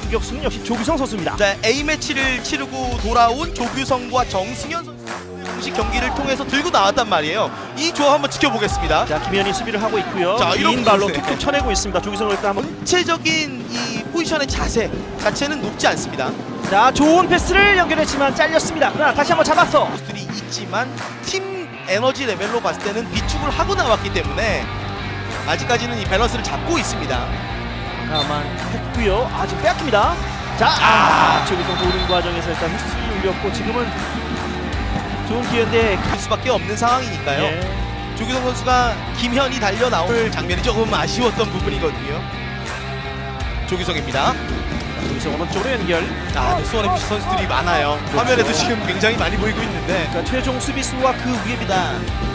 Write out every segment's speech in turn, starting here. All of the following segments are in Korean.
공격수는 역시 조규성 선수입니다. 자, A 매치를 치르고 돌아온 조규성과 정승현 선수 공식 경기를 통해서 들고 나왔단 말이에요. 이 조합 한번 지켜보겠습니다. 자 김현이 수비를 하고 있고요. 자, 이런 긴 발로. 툭툭 쳐내고 있습니다. 조규성을 일단 한번 전체적인 이 포지션의 자세 자체는 높지 않습니다. 자 좋은 패스를 연결했지만 잘렸습니다. 그러나 다시 한번 잡았어. 선수들이 있지만 팀 에너지 레벨로 봤을 때는 비축을 하고 나왔기 때문에 아직까지는 이 밸런스를 잡고 있습니다. 가만 했고요. 아직 빼앗깁니다. 자, 아, 조규성 도는 과정에서 일단 휘슬이 울렸고 지금은 좋은 기회인데 그 수밖에 없는 상황이니까요. 예. 조규성 선수가 김현이 달려 나올 장면이 조금 아쉬웠던 부분이거든요. 조규성입니다. 조규성 오른쪽으로 연결. 아, 네, 수원 FC 선수들이 많아요. 화면에도 지금 굉장히 많이 보이고 있는데 자, 최종 수비수와 그 위에입니다.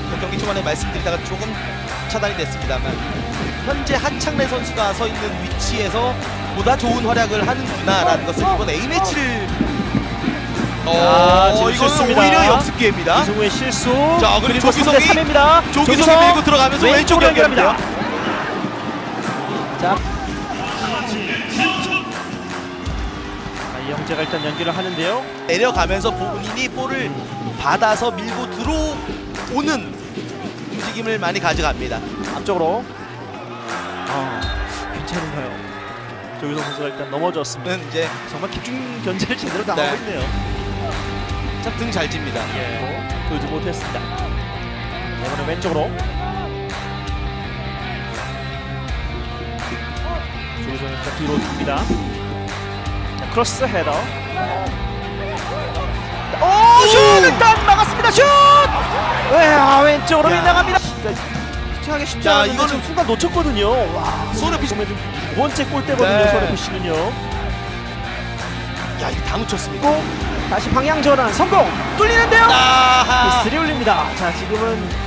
그 경기 초반에 말씀드리다가 조금 차단이 됐습니다만 현재 한창래 선수가 서 있는 위치에서 보다 좋은 활약을 하는구나라는 것을 이번 A 매치를 아, 지금 이건 실수입니다. 오히려 역습 기회입니다. 이승우의 실수. 자, 그리고 3대 3입니다. 조규성이 밀고 들어가면서 왼쪽 연결합니다. 자. 자, 이영재가 일단 연결을 하는데요. 내려가면서 본인이 볼을 받아서 밀고 들어오는 움직임을 많이 가져갑니다. 앞쪽으로. 아, 괜찮은 가요? 조규성 선수가 일단 넘어졌습니다. 는 이제 정말 집중 견제를 제대로 당하고 네. 있네요. 참 등 잘 집니다. 예. 돌지 못했습니다. 이번엔 왼쪽으로. 조규성 일단 뒤로 줍니다. 자, 크로스 헤더. 오, 슛! 일단 막았습니다. 슛! 와, 왼쪽으로 야. 빗나갑니다. 하기 쉽지 야, 않은데 이거는- 지금 순간 놓쳤거든요. 와, 손흥민 보면 좀두 번째 골대거든요. 네. 손흥민 씨는요. 야, 이거 다 놓쳤습니다. 고 다시 방향 전환 성공. 뚫리는데요. 아하. 미스리 올립니다. 자 지금은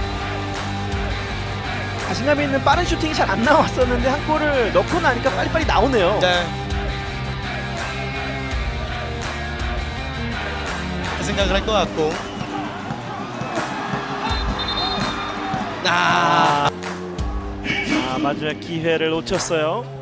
자신감 있는 빠른 슈팅이 잘 안 나왔었는데 한 골을 넣고 나니까 빨리빨리 나오네요. 네. 그 생각을 할 것 같고. 아, 아, 마지막 기회를 놓쳤어요.